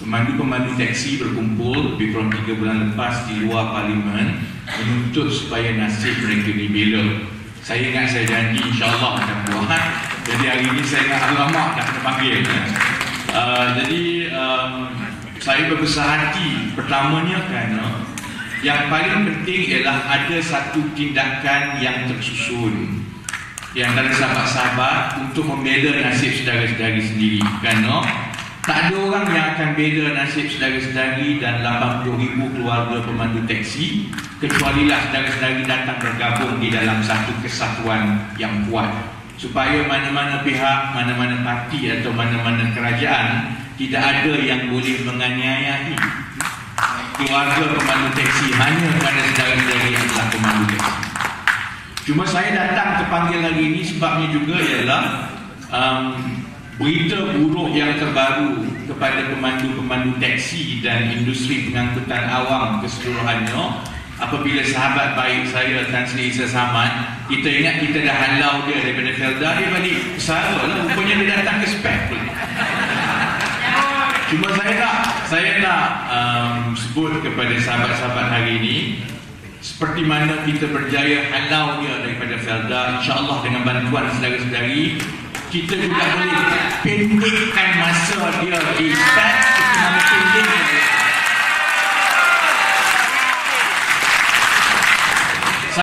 pemandu-pemandu taksi berkumpul lebih kurang 3 bulan lepas di luar parlimen menuntut supaya nasib mereka dibela. Saya ingat saya janji insyaAllah akan buat. Jadi hari ini saya ingat alamak nak kena panggil. Uh, jadi um, saya berbesar hati pertamanya kerana yang paling penting ialah ada satu tindakan yang tersusun di antara sahabat-sahabat untuk membela nasib saudara-saudari sendiri kerana tak ada orang yang akan bela nasib saudara-saudari dan 80 ribu keluarga pemandu teksi kecuali lah saudara-saudari datang bergabung di dalam satu kesatuan yang kuat supaya mana-mana pihak, mana-mana parti atau mana-mana kerajaan tidak ada yang boleh menganiayai keluarga pemandu teksi hanya kerana saudara-saudara yang telah pemandu teksi. Cuma saya datang terpanggil hari ini sebabnya juga ialah um, berita buruk yang terbaru kepada pemandu-pemandu teksi dan industri pengangkutan awam keseluruhannya apabila sahabat baik saya Tan Sri Isa Samad kita ingat kita dah halau dia daripada Felda dia balik salah lah. Rupanya dia datang ke spek Cuma saya nak saya nak um, sebut kepada sahabat-sahabat hari ini seperti mana kita berjaya halau dia daripada Felda. insyaAllah dengan bantuan saudara-saudari kita juga boleh pendekkan masa dia di pendeknya